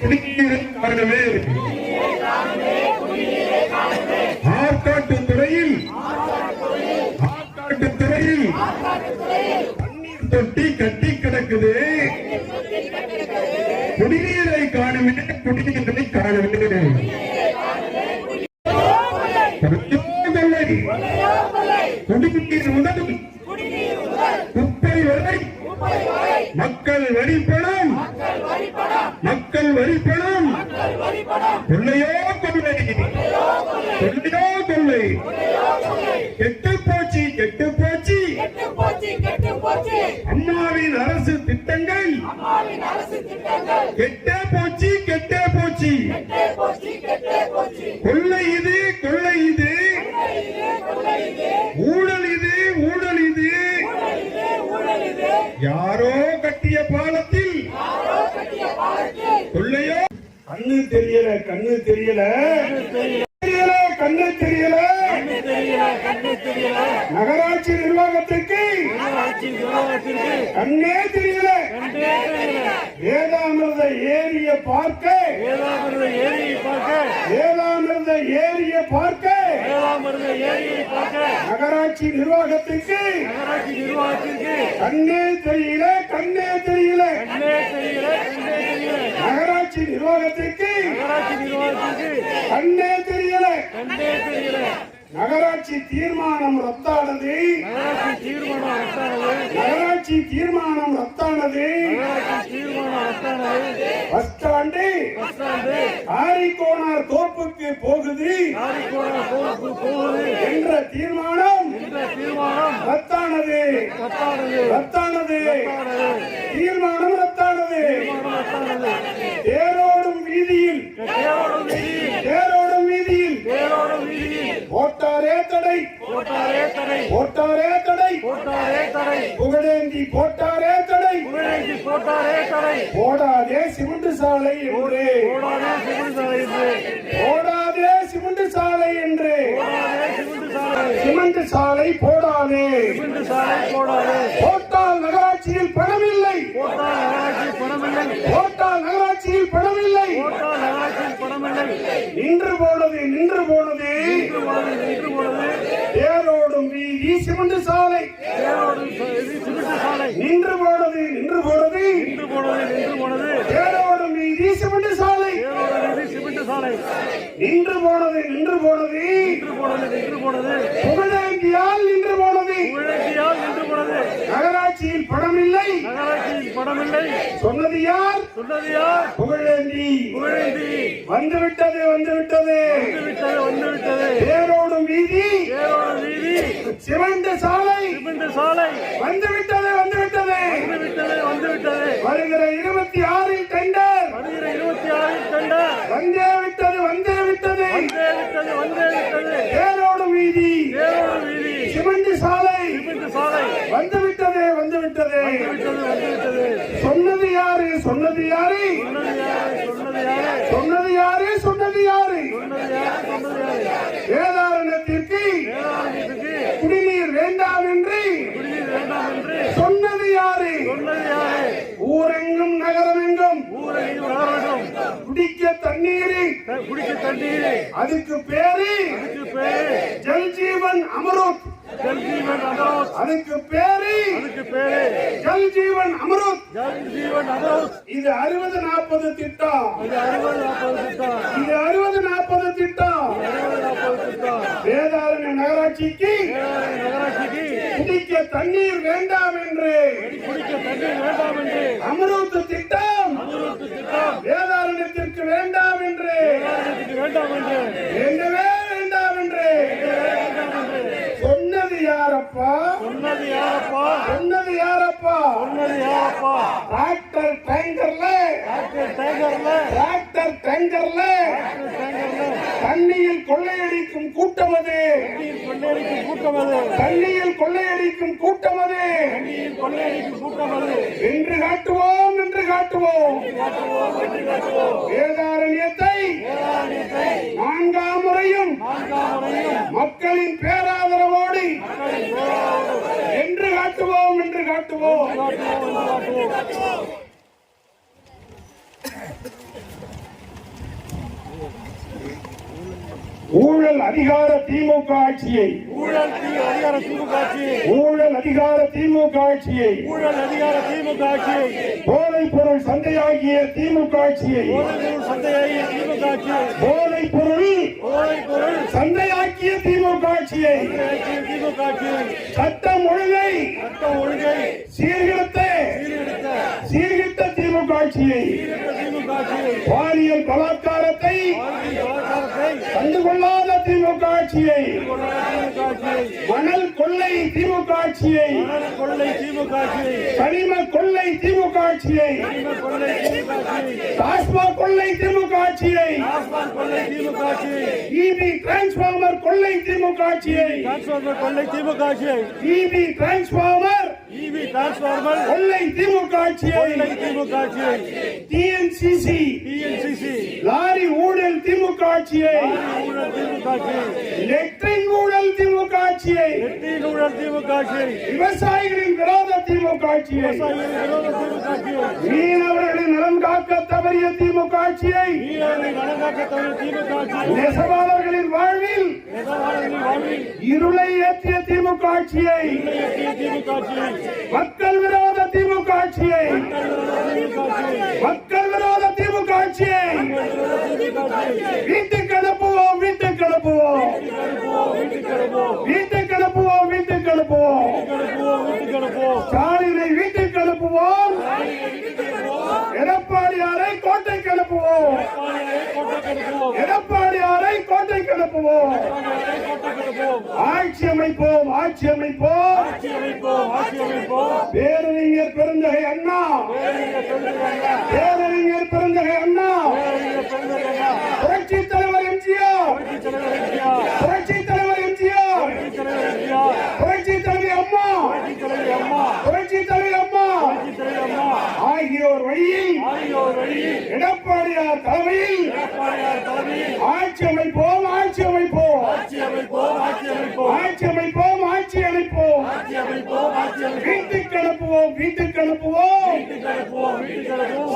குடிநீரை காணவே ஆற்காட்டு துறையில் ஆற்காட்டு துறையில் தண்ணீர் தொட்டி கட்டி கிடக்குது. குடிநீரை காணுமே குடிநீரை காணவில்லை குடிநீர் முதல் குப்பை வரை மக்கள் வரிப்பணம் மக்கள் வரிப்பணம். கொள்ளையோ கொள்ளை கொள்ளையோ கொள்ளை கெட்டு போச்சு கெட்டு போச்சு. அம்மாவின் அரசு திட்டங்கள். கெட்டே போச்சு கெட்டே போச்சு. கொள்ளை இது கொள்ளை இது ஊழல் இது ஊழல் இது ஊழல் இது ஊழல் இது யாரோ கட்டிய பாலத்தில் யாரோ கட்டிய பாலத்தில் கொள்ளையோ கண்ணு தெரியல கண்ணு தெரியல. தெரியல கண்ணு தெரியல. நகராட்சி நிர்வாகத்திற்கு கண்ணே தெரியல. வேதாமிரத ஏரிய பார்க்க வேதாமிரத ஏரிய பார்க்க நகராட்சி நிர்வாகத்திற்கு கண்ணே தெரியல கண்ணே தெரியல. நிர்வாகத்திற்கு கண்ணே தெரியல. நகராட்சி தீர்மானம் ரத்தானது. நகராட்சி தீர்மானம் ரத்தானது. பஸ் ஸ்டாண்டு ஆரிக்கோணார் தோப்புக்கு போகுது. என்ற தீர்மானம் ரத்தானது. ரத்தானது. தீர்மானம் தடை. புகழேந்தி போட்டாரே தடை. புகழேந்தி போட்டாரே தடை. ஓடாதே சிமெண்ட் சாலை என்று. ஓடாதே சிமெண்ட் சாலை என்று. ஓடாதே சிமெண்ட் சாலை என்று. சிமெண்ட் சாலை. போடாதே. சிமெண்ட் சாலை போடாதே. போட்டால் நகராட்சியில் பணம் இல்லை போட்டால் நகராட்சியில் பணம் இல்லை போட்டால் நகராட்சியில் பணம் இல்லை போட்டால் நகராட்சியில் பணம் இல்லை நின்று போனது நின்று போனது. நின்று போனது நின்று போனது. தேரோடும் வீதி சிமெண்ட் சாலை. தேரோடும் நின்று போனது நின்று போனது. நின்று போனது நின்று போனது. தேரோடும் நீதி சிமெண்ட் சாலை. சிமெண்ட் சாலை. நின்று போனது நின்று போனது. நின்று போனது நின்று போனது. புகழேந்தியால் நின்று போனது. புகழேந்தியால் நின்று போனது. நகராட்சியில் படம் இல்லை நகராட்சியில் படம் இல்லை சொன்னது யார்? சொன்னது யார்? புகழேந்தி. புகழேந்தி. வந்துவிட்டது விட்டது வந்து விட்டது வந்து விட்டது வீதி. தேரோடும் வீதி. சிமெண்ட் சாலை. சிமெண்ட் சாலை. வந்துவிட்டது. சொன்னது யாரு சொன்னது யாரு? சொன்னது யாரு சொன்னது குடிநீர் வேண்டாம் என்று சொன்னது யாரு? சொன்னது யாரு? ஊரெங்கும் நகரமெங்கும் ஊரையும் நகரம் குடிக்க தண்ணீர். குடிக்க தண்ணீர். அதுக்கு பேரு. அதுக்கு பேரு. ஜல் ஜீவன் அமருத். ஜல் ஜீவன் அமரோத். அதுக்கு பேரு. அதுக்கு பேரு. ஜல் ஜீவன் அமருத். ஜல் ஜீவன் அமரோத். இது அறுபது நாற்பது திட்டம். இது அறுபது நாற்பது திட்டம். இது அறுபது நாற்பது திட்டம். வேதாரண்ய நகராட்சிக்கு தண்ணீர் வேண்டாம் என்று. அமரோத்து திட்டம். வேதாரண்யத்திற்கு வேண்டாம் என்று. என்று. வேண்டவே வேண்டாம் என்று. சொன்னது யாரப்பா? சொன்னது யாரப்பா? சொன்னது யாரப்பா? சொன்னது யாரப்பா? டிராக்டர் டேங்கர்ல டாக்டர் டேங்கர்ல டிராக்டர் டேங்கர்ல தண்ணியில் கொள்ளையடிக்கும் கூட்டம் அது. தண்ணியில் கொள்ளையடிக்கும் கூட்டம் அது. என்று காட்டுவோம் என்று காட்டுவோம். வேதாரண்யத்தை நான்காம் முறையும் மக்களின் பேராதரவோடு என்று காட்டுவோம் என்று காட்டுவோம். ஊழல் அதிகார திமுக ஆட்சியை. ஊழல் அதிகார திமுக ஆட்சியை. ஊழல் அதிகார திமுக ஆட்சியை. ஊழல் அதிகார திமுக ஆட்சியை. போதைப் பொருள் சந்தையாகிய திமுக ஆட்சியை. சந்தையாகிய திமுக ஆட்சியை. போதைப் பொருள் போதைப் பொருள் சந்தையாக்கிய திமுக ஆட்சியை. திமுக ஆட்சியை. சட்டம் ஒழுங்கை சட்ட ஒழுங்கை. சீர்கிருத்த சீர்கெடுத்த காட்சியை பாலியல் பலாத்காரத்தை கண்டு கொள்ளாத திமுக ஆட்சியை மணல் கொள்ளை திமுக ஆட்சியை கனிம கொள்ளை திமுக ஆட்சியை டாஸ்மாக் கொள்ளை திமுக ஆட்சியை இபி டிரான்ஸ்பார்மர் கொள்ளை திமுக ஆட்சியை கொள்ளை திமுக ஆட்சியை இபி டிரான்ஸ்பார்மர் இவி டிரான்ஸ்பார்மர் கொள்ளை திமுக ஆட்சியை திமுக ஆட்சியை. டிஎன்சிசி டிஎன்சிசி லாரி ஊழல் திமுக ஆட்சியை. ஊழல் திமுக ஆட்சியை. லெட்ரின் ஊழல் திமுக ஆட்சியை. வெற்றியின் ஊழல் திமுக ஆட்சியை. விவசாயிகளின் விரோத திமுக திமுக ஆட்சியை மீனவர்களின் நலன் காக்க தவறிய திமுக ஆட்சியை. நெசவாளர்களின் வாழ்வில் இருளை ஏற்றிய திமுக ஆட்சியை. மக்கள் விரோத திமுக ஆட்சியை. மக்கள் விரோத திமுக ஆட்சியை. வீட்டுக்கு அனுப்புவோம் வீட்டுக்கு அனுப்புவோம். வீட்டுக்கு அனுப்புவோம் வீட்டுக்கு அனுப்புவோம். வீட்டுக்கு அனுப்புவோம் பாண்டியாரை கோட்டைக்கு கிளப்புவோம். ஆட்சி அமைப்போம் ஆட்சி அமைப்போம். பேரறிஞர் பெருந்தகை அண்ணா. பேரறிஞர் பெருந்தகை அண்ணா. புரட்சி தலைவர் எம்ஜிஆர். புரட்சி தலைவர் எம்ஜிஆர். புரட்சி தலைவி அம்மா. புரட்சி தலைவி அம்மா. ஆகியோர் வழியில் எடப்பாடியார் தலைமையில் ஆட்சி அமைப்போம் ஆட்சி அமைப்போம் ஆட்சி அமைப்போம். ஆட்சி அமைப்போம் ஆட்சி அமைப்போம். ஆட்சி அமைப்போம் ஆட்சி அமைப்போம். ஆட்சி அமைப்போம் வீட்டுக்கு அனுப்புவோம் வீட்டுக்கு அனுப்புவோம். வீட்டுக்கு அனுப்புவோம் வீட்டுக்கு அனுப்புவோம்.